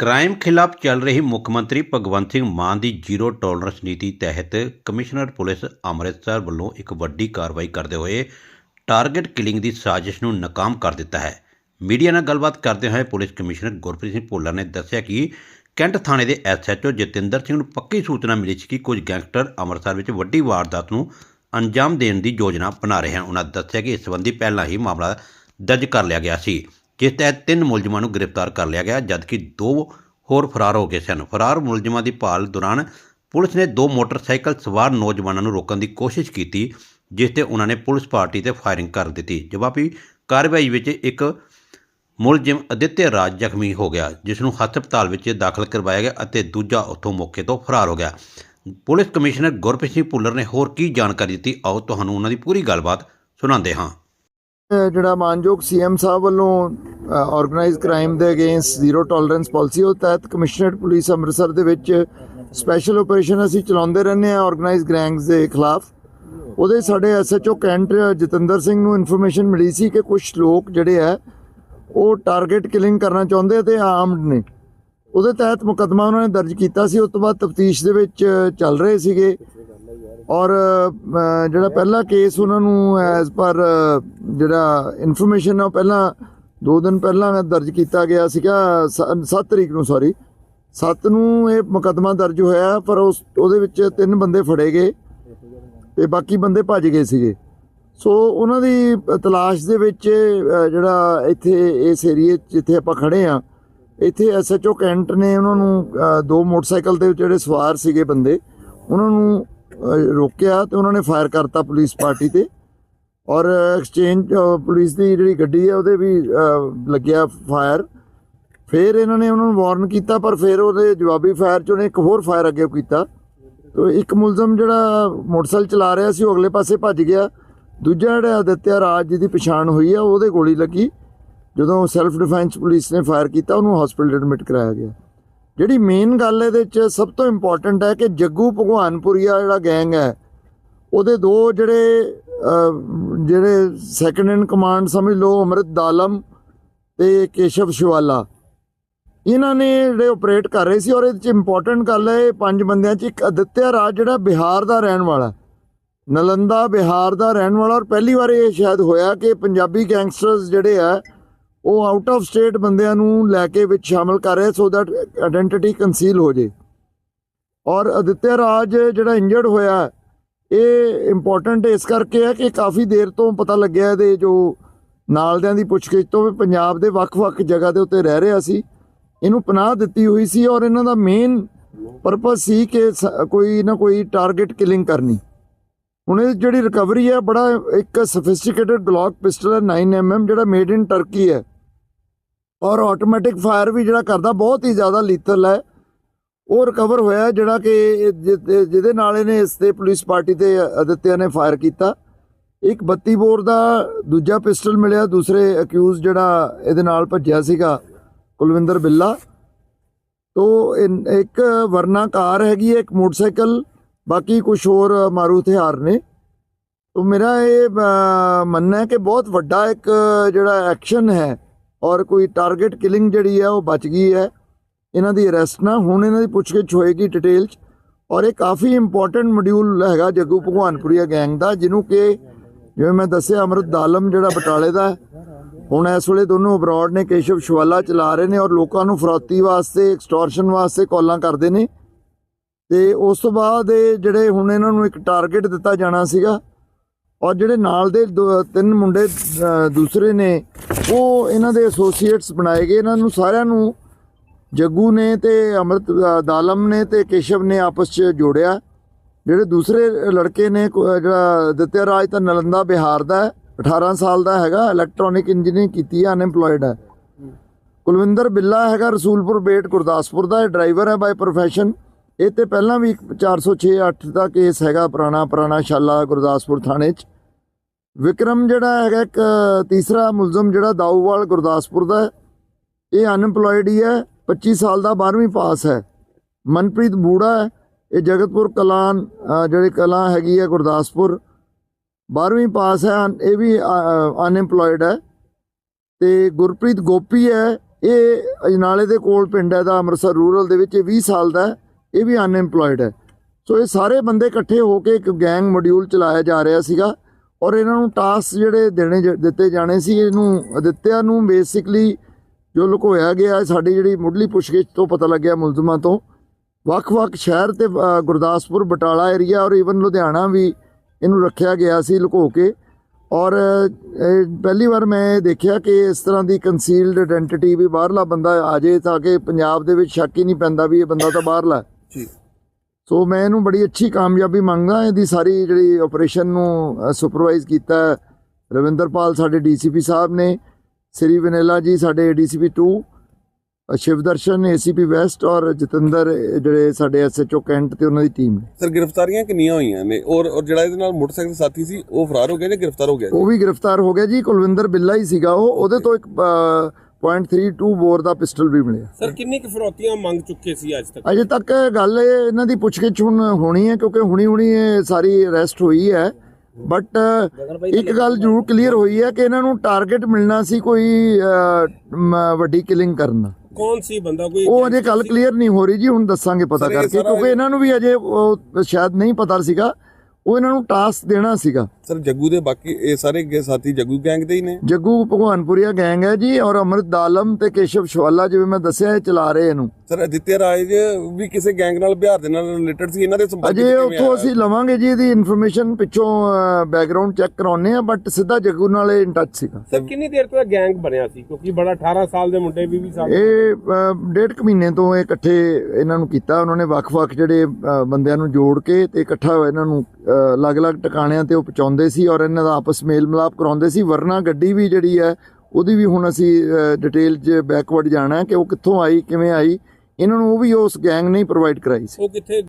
Crime ਖਿਲਾਫ ਚੱਲ ਰਹੀ ਮੁੱਖ ਮੰਤਰੀ ਭਗਵੰਤ ਸਿੰਘ ਮਾਨ ਦੀ ਜ਼ੀਰੋ ਟੋਲਰੈਂਸ ਨੀਤੀ ਤਹਿਤ ਕਮਿਸ਼ਨਰ ਪੁਲਿਸ ਅੰਮ੍ਰਿਤਸਰ ਵੱਲੋਂ ਇੱਕ ਵੱਡੀ ਕਾਰਵਾਈ ਕਰਦੇ ਹੋਏ ਟਾਰਗੇਟ ਕਿਲਿੰਗ ਦੀ ਸਾਜ਼ਿਸ਼ ਨੂੰ ਨਾਕਾਮ ਕਰ ਦਿੱਤਾ ਹੈ। ਮੀਡੀਆ ਨਾਲ ਗੱਲਬਾਤ ਕਰਦੇ ਹੋਏ ਪੁਲਿਸ ਕਮਿਸ਼ਨਰ ਗੁਰਪ੍ਰੀਤ ਸਿੰਘ ਭੁੱਲਰ ਨੇ ਦੱਸਿਆ ਕਿ ਕੈਂਟ ਥਾਣੇ ਦੇ ਐਸਐਚਓ ਜਤਿੰਦਰ ਸਿੰਘ ਨੂੰ ਪੱਕੀ ਸੂਚਨਾ ਮਿਲੀ ਸੀ ਕਿ ਕੁਝ ਗੈਂਗਸਟਰ ਅੰਮ੍ਰਿਤਸਰ ਵਿੱਚ ਵੱਡੀ ਵਾਰਦਾਤ ਨੂੰ ਅੰਜਾਮ ਦੇਣ ਦੀ ਯੋਜਨਾ ਬਣਾ ਰਹੇ ਹਨ। ਉਹਨਾਂ ਦੱਸਿਆ ਕਿ ਇਸ ਸੰਬੰਧੀ ਪਹਿਲਾਂ ਹੀ ਮਾਮਲਾ ਦਰਜ ਕਰ ਲਿਆ ਗਿਆ ਸੀ। ਜਿਸ ਤਹਿਤ ਤਿੰਨ ਮੁਲਜ਼ਮਾਂ ਨੂੰ ਗ੍ਰਿਫਤਾਰ ਕਰ ਲਿਆ ਗਿਆ, ਜਦਕਿ ਦੋ ਹੋਰ ਫਰਾਰ ਹੋ ਗਏ ਸਨ। ਫਰਾਰ ਮੁਲਜ਼ਮਾਂ ਦੀ ਭਾਲ ਦੌਰਾਨ ਪੁਲਿਸ ਨੇ ਦੋ ਮੋਟਰਸਾਈਕਲ ਸਵਾਰ ਨੌਜਵਾਨਾਂ ਨੂੰ ਰੋਕਣ ਦੀ ਕੋਸ਼ਿਸ਼ ਕੀਤੀ, ਜਿਸ ਤੇ ਉਹਨਾਂ ਨੇ ਪੁਲਿਸ ਪਾਰਟੀ ਤੇ ਫਾਇਰਿੰਗ ਕਰ ਦਿੱਤੀ। ਜਵਾਬੀ ਕਾਰਵਾਈ ਵਿੱਚ ਇੱਕ ਮੁਲਜ਼ਮ ਅਦਿੱਤਿਆ ਰਾਜ ਜ਼ਖਮੀ ਹੋ ਗਿਆ, ਜਿਸ ਨੂੰ ਹਸਪਤਾਲ ਵਿੱਚ ਦਾਖਲ ਕਰਵਾਇਆ ਗਿਆ ਅਤੇ ਦੂਜਾ ਉੱਥੋਂ ਮੌਕੇ ਤੋਂ ਫਰਾਰ ਹੋ ਗਿਆ। ਪੁਲਿਸ ਕਮਿਸ਼ਨਰ ਗੁਰਪ੍ਰੀਤ ਸਿੰਘ ਭੁੱਲਰ ਨੇ ਹੋਰ ਕੀ ਜਾਣਕਾਰੀ ਦਿੱਤੀ? ਆਓ ਤੁਹਾਨੂੰ ਉਹਨਾਂ ਦੀ ਪੂਰੀ ਗੱਲਬਾਤ ਸੁਣਾਉਂਦੇ ਹਾਂ। ਜਿਹੜਾ ਮਾਨਯੋਗ ਸੀਐਮ ਸਾਹਿਬ ਵੱਲੋਂ ਆਰਗੇਨਾਈਜ਼ ਕ੍ਰਾਈਮ ਦੇ ਅਗੇਂਸਟ ਜ਼ੀਰੋ ਟੋਲਰੈਂਸ ਪਾਲਿਸੀ ਉਹ ਤਹਿਤ ਕਮਿਸ਼ਨਰੇਟ ਪੁਲਿਸ ਅੰਮ੍ਰਿਤਸਰ ਦੇ ਵਿੱਚ ਸਪੈਸ਼ਲ ਆਪਰੇਸ਼ਨ ਅਸੀਂ ਚਲਾਉਂਦੇ ਰਹਿੰਦੇ ਹਾਂ ਆਰਗੇਨਾਈਜ਼ ਗੈਂਗਸ ਦੇ ਖਿਲਾਫ। ਉਹਦੇ ਸਾਡੇ ਐਸਐਚਓ ਕੈਂਟ ਜਤਿੰਦਰ ਸਿੰਘ ਨੂੰ ਇਨਫੋਰਮੇਸ਼ਨ ਮਿਲੀ ਸੀ ਕਿ ਕੁਝ ਲੋਕ ਜਿਹੜੇ ਆ ਉਹ ਟਾਰਗੇਟ ਕਿਲਿੰਗ ਕਰਨਾ ਚਾਹੁੰਦੇ ਆ ਤੇ ਆਰਮਡ ਨੇ। ਉਹਦੇ ਤਹਿਤ ਮੁਕੱਦਮਾ ਉਹਨਾਂ ਨੇ ਦਰਜ ਕੀਤਾ ਸੀ, ਉਸ ਤੋਂ ਬਾਅਦ ਤਫਤੀਸ਼ ਦੇ ਵਿੱਚ ਚੱਲ ਰਹੇ ਸੀਗੇ। ਔਰ ਜਿਹੜਾ ਪਹਿਲਾ ਕੇਸ ਉਹਨਾਂ ਨੂੰ ਐਜ਼ ਪਰ ਜਿਹੜਾ ਇਨਫੋਰਮੇਸ਼ਨ ਆ ਉਹ ਪਹਿਲਾਂ ਦੋ ਦਿਨ ਪਹਿਲਾਂ ਮੈਂ ਦਰਜ ਕੀਤਾ ਗਿਆ ਸੀਗਾ 7 ਤਰੀਕ ਨੂੰ ਸੌਰੀ 7 ਨੂੰ ਇਹ ਮੁਕੱਦਮਾ ਦਰਜ ਹੋਇਆ, ਪਰ ਉਸ, ਉਹਦੇ ਵਿੱਚ ਤਿੰਨ ਬੰਦੇ ਫੜੇ ਗਏ ਤੇ ਬਾਕੀ ਬੰਦੇ ਭੱਜ ਗਏ ਸੀਗੇ। ਸੋ ਉਹਨਾਂ ਦੀ ਤਲਾਸ਼ ਦੇ ਵਿੱਚ ਜਿਹੜਾ ਇੱਥੇ ਇਸ ਏਰੀਏ ਜਿੱਥੇ ਆਪਾਂ ਖੜੇ ਆ, ਇੱਥੇ ਐਸਐਚਓ ਕੈਂਟ ਨੇ ਉਹਨਾਂ ਨੂੰ ਦੋ ਮੋਟਰਸਾਈਕਲ ਦੇ ਜਿਹੜੇ ਸਵਾਰ ਸੀਗੇ ਬੰਦੇ, ਉਹਨਾਂ ਨੂੰ ਰੋਕਿਆ ਤੇ ਉਹਨਾਂ ਨੇ ਫਾਇਰ ਕਰਤਾ ਪੁਲਿਸ ਪਾਰਟੀ ਤੇ। ਔਰ ਐਕਸਚੇਂਜ ਪੁਲਿਸ ਦੀ ਜਿਹੜੀ ਗੱਡੀ ਹੈ, ਉਹਦੇ ਵੀ ਲੱਗਿਆ ਫਾਇਰ ਫਿਰ ਇਹਨਾਂ ਨੇ ਉਹਨਾਂ ਨੂੰ ਵਾਰਨ ਕੀਤਾ, ਪਰ ਫਿਰ ਉਹਦੇ ਜਵਾਬੀ ਫਾਇਰ 'ਚ ਉਹਨੇ ਇੱਕ ਹੋਰ ਫਾਇਰ ਅੱਗੇ ਕੀਤਾ। ਤੋ ਇੱਕ ਮੁਲਜ਼ਮ ਜਿਹੜਾ ਮੋਟਰਸਾਈਕਲ ਚਲਾ ਰਿਹਾ ਸੀ, ਉਹ ਅਗਲੇ ਪਾਸੇ ਭੱਜ ਗਿਆ। ਦੂਜਾ ਜਿਹੜਾ ਅਦਿੱਤਿਆ ਰਾਜ ਜਿਹਦੀ ਪਛਾਣ ਹੋਈ ਆ, ਉਹਦੇ ਗੋਲੀ ਲੱਗੀ। ਜਦੋਂ ਸੈਲਫ ਡਿਫੈਂਸ ਪੁਲਿਸ ਨੇ ਫਾਇਰ ਕੀਤਾ, ਉਹਨੂੰ ਹਸਪੀਟਲ ਐਡਮਿਟ ਕਰਾਇਆ ਗਿਆ। ਜਿਹੜੀ ਮੇਨ ਗੱਲ ਇਹਦੇ ਵਿੱਚ ਸਭ ਤੋਂ ਇੰਪੋਰਟੈਂਟ ਹੈ ਕਿ ਜੱਗੂ ਭਗਵਾਨਪੁਰੀਆ ਜਿਹੜਾ ਗੈਂਗ ਹੈ, ਉਹਦੇ ਦੋ ਜਿਹੜੇ ਜਿਹੜੇ ਸੈਕੰਡ ਇਨ ਕਮਾਂਡ ਸਮਝ ਲਓ, ਅਮਰਿਤ ਦਾਲਮ ਤੇ ਕੇਸ਼ਵ ਸ਼ਿਵਾਲਾ। ਇਹਨਾਂ ਨੇ ਜਿਹੜੇ ਆਪਰੇਟ ਕਰ ਰਹੇ ਸੀ ਔਰ ਇਹਦੇ ਚ ਇੰਪੋਰਟੈਂਟ ਗੱਲ ਹੈ, ਇਹ ਪੰਜ ਬੰਦਿਆਂ ਚ ਇੱਕ ਅਦਿੱਤਿਆ ਰਾਜ ਜਿਹੜਾ ਬਿਹਾਰ ਦਾ ਰਹਿਣ ਵਾਲਾ ਨਲੰਦਾ ਬਿਹਾਰ ਦਾ ਰਹਿਣ ਵਾਲਾ ਔਰ ਪਹਿਲੀ ਵਾਰ ਇਹ ਸ਼ਾਇਦ ਹੋਇਆ ਕਿ ਪੰਜਾਬੀ ਗੈਂਗਸਟਰਸ ਜਿਹੜੇ ਆ, ਉਹ ਆਊਟ ਆਫ ਸਟੇਟ ਬੰਦਿਆਂ ਨੂੰ ਲੈ ਕੇ ਵਿੱਚ ਸ਼ਾਮਲ ਕਰ ਰਹੇ ਸੋ ਦੈਟ ਆਇਡੈਂਟੀਟੀ ਕੰਸੀਲ ਹੋ ਜੇ। ਔਰ ਅਦਿੱਤਿਆ ਰਾਜ ਜਿਹੜਾ ਇੰਜਰਡ ਹੋਇਆ ਇਹ ਇੰਪੋਰਟੈਂਟ ਇਸ ਕਰਕੇ ਹੈ ਕਿ ਕਾਫੀ ਦੇਰ ਤੋਂ ਪਤਾ ਲੱਗਿਆ ਇਹਦੇ ਜੋ ਨਾਲਦਿਆਂ ਦੀ ਪੁੱਛਗਿੱਛ ਤੋਂ ਵੀ ਪੰਜਾਬ ਦੇ ਵੱਖ-ਵੱਖ ਜਗ੍ਹਾ ਦੇ ਉੱਤੇ ਰਹਿ ਰਿਹਾ ਸੀ। ਇਹਨੂੰ ਪਨਾਹ ਦਿੱਤੀ ਹੋਈ ਸੀ ਔਰ ਇਹਨਾਂ ਦਾ ਮੇਨ ਪਰਪਸ ਸੀ ਕਿ ਸ- ਕੋਈ ਨਾ ਕੋਈ ਟਾਰਗੇਟ ਕਿਲਿੰਗ ਕਰਨੀ। ਹੁਣ ਇਹ ਜਿਹੜੀ ਰਿਕਵਰੀ ਹੈ, ਬੜਾ ਇੱਕ ਸਫਿਸਟੀਕੇਟਡ ਗਲੌਕ ਪਿਸਟਲ ਹੈ 9mm ਜਿਹੜਾ ਮੇਡ ਇਨ ਟਰਕੀ ਹੈ। ਔਰ ਆਟੋਮੈਟਿਕ ਫਾਇਰ ਵੀ ਜਿਹੜਾ ਕਰਦਾ, ਬਹੁਤ ਹੀ ਜ਼ਿਆਦਾ ਲੀਥਲ ਹੈ। ਉਹ ਰਿਕਵਰ ਹੋਇਆ ਜਿਹੜਾ ਕਿ ਜਿ- ਜਿਹਦੇ ਨਾਲ ਇਹਨੇ ਇਸ ਤੇ ਪੁਲਿਸ ਪਾਰਟੀ ਤੇ ਅਦਿੱਤਿਆ ਨੇ ਫਾਇਰ ਕੀਤਾ। ਇੱਕ 32 ਬੋਰ ਦਾ ਦੂਜਾ ਪਿਸਟਲ ਮਿਲਿਆ, ਦੂਸਰੇ ਅਕਿਊਜ਼ ਜਿਹੜਾ ਇਹਦੇ ਨਾਲ ਭੱਜਿਆ ਸੀਗਾ, ਕੁਲਵਿੰਦਰ ਬਿੱਲਾ। ਤੋ ਇਨ- ਇੱਕ ਵਰਨਾ ਕਾਰ ਹੈਗੀ ਹੈ, ਇੱਕ ਮੋਟਰਸਾਈਕਲ, ਬਾਕੀ ਕੁਝ ਹੋਰ ਮਾਰੂ ਹਥਿਆਰ ਨੇ। ਤੋ ਮੇਰਾ ਇਹ ਮੰਨਣਾ ਹੈ ਕਿ ਬਹੁਤ ਵੱਡਾ ਇੱਕ ਜਿਹੜਾ ਐਕਸ਼ਨ ਹੈ, ਔਰ ਕੋਈ ਟਾਰਗੇਟ ਕਿਲਿੰਗ ਜਿਹੜੀ ਹੈ, ਉਹ ਬਚ ਗਈ ਹੈ। ਇਹਨਾਂ ਦੀ ਅਰੈਸਟ ਨਾ, ਹੁਣ ਇਹਨਾਂ ਦੀ ਪੁੱਛਗਿੱਛ ਹੋਏਗੀ ਡਿਟੇਲ 'ਚ। ਔਰ ਇਹ ਕਾਫੀ ਇੰਪੋਰਟੈਂਟ ਮੋਡਿਊਲ ਹੈਗਾ ਜੱਗੂ ਭਗਵਾਨਪੁਰੀਆ ਗੈਂਗ ਦਾ, ਜਿਹਨੂੰ ਕਿ ਜਿਵੇਂ ਮੈਂ ਦੱਸਿਆ, ਅਮਰਤ ਦਾਲਮ ਜਿਹੜਾ ਬਟਾਲੇ ਦਾ ਹੁਣ ਇਸ ਵੇਲੇ ਦੋਨੋਂ ਅਬਰਾਡ ਨੇ, ਕੇਸ਼ਵ ਸ਼ਵਾਲਾ ਚਲਾ ਰਹੇ ਨੇ ਔਰ ਲੋਕਾਂ ਨੂੰ ਫਰੋਤੀ ਵਾਸਤੇ ਐਕਸਟੋਰਸ਼ਨ ਵਾਸਤੇ ਕਾਲਾਂ ਕਰਦੇ ਨੇ। ਤੇ ਉਸ ਤੋਂ ਬਾਅਦ ਇਹ ਜਿਹੜੇ ਹੁਣ ਇਹਨਾਂ ਨੂੰ ਇੱਕ ਟਾਰਗੇਟ ਦਿੱਤਾ ਜਾਣਾ ਸੀਗਾ, ਔਰ ਜਿਹੜੇ ਨਾਲ ਦੇ ਦੋ- ਤਿੰਨ ਮੁੰਡੇ ਦੂਸਰੇ ਨੇ, ਉਹ ਇਹਨਾਂ ਦੇ ਐਸੋਸੀਏਟਸ ਬਣਾਏ ਗਏ। ਇਹਨਾਂ ਨੂੰ ਸਾਰਿਆਂ ਨੂੰ ਜੱਗੂ ਨੇ ਤੇ ਅਮਰਤ ਦਾਲਮ ਨੇ ਤੇ ਕੇਸ਼ਵ ਨੇ ਆਪਸ 'ਚ ਜੋੜਿਆ। ਜਿਹੜੇ ਦੂਸਰੇ ਲੜਕੇ ਨੇ ਜਿਹੜਾ ਦਿੱਤਿਆ ਰਾਜ ਤਾਂ ਨਲੰਦਾ ਬਿਹਾਰ ਦਾ ਹੈ 18 ਸਾਲ ਦਾ ਹੈਗਾ ਇਲੈਕਟ੍ਰੋਨਿਕ ਇੰਜੀਨੀਅਰਿੰਗ ਕੀਤੀ ਹੈ ਅਨਐਮਪਲੋਇਡ ਹੈ। ਕੁਲਵਿੰਦਰ ਬਿੱਲਾ ਹੈਗਾ ਰਸੂਲਪੁਰ ਬੇਟ, ਗੁਰਦਾਸਪੁਰ ਦਾ, ਇਹ ਡਰਾਈਵਰ ਹੈ ਬਾਈ ਪ੍ਰੋਫੈਸ਼ਨ ਇਹ ਤੇ ਪਹਿਲਾਂ ਵੀ ਇੱਕ 406 8 ਦਾ ਕੇਸ ਹੈਗਾ ਪੁਰਾਣਾ ਪੁਰਾਣਾ ਸ਼ਾਲਾ ਗੁਰਦਾਸਪੁਰ ਥਾਣੇ 'ਚ। ਵਿਕਰਮ ਜਿਹੜਾ ਹੈਗਾ ਇੱਕ ਤੀਸਰਾ ਮੁਲਜ਼ਮ ਜਿਹੜਾ ਦਾਊਵਾਲ ਗੁਰਦਾਸਪੁਰ ਦਾ ਇਹ ਅਨਐਮਪਲੋਇਡ ਹੀ ਹੈ। 25 ਸਾਲ ਦਾ 12ਵੀਂ ਪਾਸ ਹੈ। ਮਨਪ੍ਰੀਤ ਬੂੜਾ ਹੈ। ਇਹ ਜਗਤਪੁਰ ਕਲਾਨ ਜਿਹੜੇ ਜਿਹੜੀ ਕਲਾਂ ਹੈਗੀ ਹੈ ਗੁਰਦਾਸਪੁਰ। 12ਵੀਂ ਪਾਸ ਹੈ, ਅਨ- ਇਹ ਵੀ ਅਨਐਮਪਲੋਇਡ ਹੈ। ਤੇ ਗੁਰਪ੍ਰੀਤ ਗੋਪੀ ਹੈ। ਇਹ ਅਜਨਾਲੇ ਦੇ ਕੋਲ ਪਿੰਡ ਹੈ, ਦਾ ਅੰਮ੍ਰਿਤਸਰ ਰੂਰਲ ਦੇ ਵਿੱਚ। ਇਹ 20 ਸਾਲ ਦਾ ਇਹ ਵੀ ਅਨਐਮਪਲੋਇਡ ਹੈ। ਸੋ ਇਹ ਸਾਰੇ ਬੰਦੇ ਇਕੱਠੇ ਹੋ ਕੇ ਇੱਕ ਗੈਂਗ ਮੋਡਿਊਲ ਚਲਾਇਆ ਜਾ ਰਿਹਾ ਸੀਗਾ। ਔਰ ਇਹਨਾਂ ਨੂੰ ਟਾਸਕ ਜਿਹੜੇ ਦੇਣੇ ਜ- ਦਿੱਤੇ ਜਾਣੇ ਸੀ, ਇਹਨੂੰ, ਅਦਿੱਤਿਆ ਨੂੰ ਬੇਸਿਕਲੀ ਜੋ ਲੁਕੋਇਆ ਗਿਆ ਸਾਡੀ ਜਿਹੜੀ ਮੁੱਢਲੀ ਪੁੱਛਗਿੱਛ ਤੋਂ ਪਤਾ ਲੱਗਿਆ ਮੁਲਜ਼ਮਾਂ ਤੋਂ ਵੱਖ-ਵੱਖ ਸ਼ਹਿਰ ਤੇ ਗੁਰਦਾਸਪੁਰ ਬਟਾਲਾ ਏਰੀਆ ਔਰ ਈਵਨ ਲੁਧਿਆਣਾ ਵੀ ਇਹਨੂੰ ਰੱਖਿਆ ਗਿਆ ਸੀ ਲੁਕੋ ਕੇ। ਔਰ ਪਹਿਲੀ ਵਾਰ ਮੈਂ ਦੇਖਿਆ ਕਿ ਇਸ ਤਰ੍ਹਾਂ ਦੀ ਕਨਸੀਲਡ ਆਇਡੈਂਟੀਟੀ ਵੀ ਬਾਹਰਲਾ ਬੰਦਾ ਆ ਜੇ ਤਾਂ ਕਿ ਪੰਜਾਬ ਦੇ ਵਿੱਚ ਸ਼ੱਕ ਹੀ ਨਹੀਂ ਪੈਂਦਾ ਵੀ ਇਹ ਬੰਦਾ ਤਾਂ ਬਾਹਰਲਾ। ਜੀ। ਸੋ ਮੈਂ ਇਹਨੂੰ ਬੜੀ ਅੱਛੀ ਕਾਮਯਾਬੀ ਮੰਗਦਾ ਇਹਦੀ ਸਾਰੀ ਜਿਹੜੀ ਆਪਰੇਸ਼ਨ ਨੂੰ ਸੁਪਰਵਾਈਜ਼ ਕੀਤਾ ਰਵਿੰਦਰਪਾਲ ਸਾਡੇ ਡੀਸੀਪੀ ਸਾਹਿਬ ਨੇ ਸ੍ਰੀ ਵਨੇਲਾ ਜੀ ਸਾਡੇ ਡੀਸੀਪੀ 2 ਅ, ਸ਼ਿਵਦਰਸ਼ਨ ਏਸੀਪੀ ਵੈਸਟ ਔਰ ਜਤਿੰਦਰ ਜਿਹੜੇ ਸਾਡੇ ਐਸਐਚਓ ਕੈਂਟ ਤੇ ਉਹਨਾਂ ਦੀ ਟੀਮ ਹੈ ਸਰ ਗ੍ਰਿਫਤਾਰੀਆਂ ਕਿੰਨੀਆਂ ਹੋਈਆਂ ਨੇ? ਔਰ ਔਰ ਜਿਹੜਾ ਇਹਦੇ ਨਾਲ ਮੋਟਰਸਾਈਕਲ ਸਾਥੀ ਸੀ ਉਹ ਫਰਾਰ ਹੋ ਗਿਆ ਜਾਂ ਗ੍ਰਿਫਤਾਰ ਹੋ ਗਿਆ? ਉਹ ਵੀ ਗ੍ਰਿਫਤਾਰ ਹੋ ਗਿਆ ਜੀ। ਕੁਲਵਿੰਦਰ ਬਿੱਲਾ ਹੀ ਸੀਗਾ ਉਹ। ਉਹਦੇ ਤੋਂ ਇੱਕ ਅ, .32 ਬੋਰ ਦਾ ਪਿਸਟਲ ਵੀ ਮਿਲਿਆ। ਸਰ ਕਿੰਨੀ ਕੁ ਫਿਰੌਤੀਆਂ ਮੰਗ ਚੁੱਕੇ ਸੀ ਅੱਜ ਤੱਕ? ਅਜੇ ਤੱਕ ਗੱਲ ਇਹ ਇਹਨਾਂ ਦੀ ਪੁੱਛਗਿੱਛ ਹੁਣ ਹੋਣੀ ਹੈ ਕਿਉਂਕਿ ਹੁਣੀ ਹੁਣੀ ਇਹ ਸਾਰੀ ਅਰੈਸਟ ਹੋਈ ਹੈ। ਬਟ ਇੱਕ ਗੱਲ ਜ਼ਰੂਰ ਕਲੀਅਰ ਹੋਈ ਹੈ ਕਿ ਇਹਨਾਂ ਨੂੰ ਟਾਰਗੇਟ ਮਿਲਣਾ ਸੀ ਕੋਈ ਵੱਡੀ ਕਿਲਿੰਗ ਕਰਨ। ਦਾ ਕੌਣ ਸੀ ਬੰਦਾ? ਕੋਈ ਉਹ ਅਜੇ ਗੱਲ ਕਲੀਅਰ ਨਹੀਂ ਹੋ ਰਹੀ ਜੀ ਹੁਣ ਦੱਸਾਂਗੇ ਪਤਾ ਕਰਕੇ ਕਿਉਂਕਿ ਇਹਨਾਂ ਨੂੰ ਵੀ ਅਜੇ ਸ਼ਾਇਦ ਨਹੀਂ ਪਤਾ ਸੀਗਾ। ਉਹ ਇਹਨਾਂ ਨੂੰ ਟਾਸਕ ਦੇਣਾ ਸੀਗਾ। ਸਰ ਜੱਗੂ ਦੇ ਬਾਕੀ ਇਹ ਸਾਰੇ ਗੇ ਸਾਥੀ ਜੱਗੂ ਗੈਂਗ ਦੇ ਹੀ ਨੇ? ਜੱਗੂ ਭਗਵਾਨਪੁਰੀਆ ਗੈਂਗ ਹੈ ਜੀ ਔਰ ਅਮਰਿਤ ਦਾਲਮ ਤੇ ਕੇਸ਼ਵ ਸ਼ਵਾਲਾ ਜਿਵੇਂ ਮੈਂ ਦੱਸਿਆ ਇਹ ਚਲਾ ਰਹੇ ਇਹਨੂੰ। ਸਰ ਅਦਿੱਤਿਆ ਰਾਏ ਜੀ ਵੀ ਕਿਸੇ ਗੈਂਗ ਨਾਲ ਬਿਹਾਰ ਦੇ ਨਾਲ ਰਿਲੇਟਡ ਸੀ ਇਹਨਾਂ ਦੇ ਸੰਪਰਕ ਅਜੇ ਉੱਥੋਂ? ਅਸੀਂ ਲਵਾਂਗੇ ਜੀ ਇਹਦੀ ਇਨਫੋਰਮੇਸ਼ਨ ਪਿੱਛੋਂ ਬੈਕਗ੍ਰਾਉਂਡ ਚੈੱਕ ਕਰਾਉਨੇ ਆ ਬਟ ਸਿੱਧਾ ਜੱਗੂ ਨਾਲ ਇਹ ਇਨ ਟੱਚ ਸੀਗਾ। ਸਰ ਕਿੰਨੀ ਦੇਰ ਤੋਂ ਇਹ ਗੈਂਗ ਬਣਿਆ ਸੀ? ਕਿਉਂਕਿ ਬੜਾ 18 ਸਾਲ ਦੇ ਮੁੰਡੇ 20 ਸਾਲ ਇਹ ਡੇਢ ਕੁ ਮਹੀਨੇ ਤੋਂ ਇਹ ਇਕੱਠੇ ਇਹਨਾਂ ਨੂੰ ਕੀਤਾ ਉਹਨਾਂ ਨੇ ਵੱਖ-ਵੱਖ ਜਿਹੜੇ ਬੰਦਿਆਂ ਨੂੰ ਜੋੜ ਕੇ ਤੇ ਇਕੱਠਾ ਇਹਨਾਂ ਨੂੰ ਅਲੱਗ-ਅਲੱਗ ਟਿਕਾਣਿਆਂ ਤੇ ਉਹ ਪਹੁੰਚਾਉਂਦੇ ਸੀ ਔਰ ਇਹਨਾਂ ਦਾ ਆਪਸ ਮੇਲ ਮਿਲਾਪ ਕਰਾਉਂਦੇ ਸੀ। ਵਰਨਾ ਗੱਡੀ ਵੀ ਜਿਹੜੀ ਹੈ, ਉਹਦੀ ਵੀ ਹੁਣ ਅਸੀਂ ਡਿਟੇਲ 'ਚ ਬੈਕਵਰਡ ਜਾਣਾ ਕਿ ਉਹ ਕਿੱਥੋਂ ਆਈ, ਕਿਵੇਂ ਆਈ। ਇਹਨਾਂ ਨੂੰ ਉਹ ਵੀ ਉਸ ਗੈਂਗ ਨੇ ਪ੍ਰੋਵਾਈਡ ਕਰਾਈ ਸੀ। ਉਹ ਕਿੱਥੇ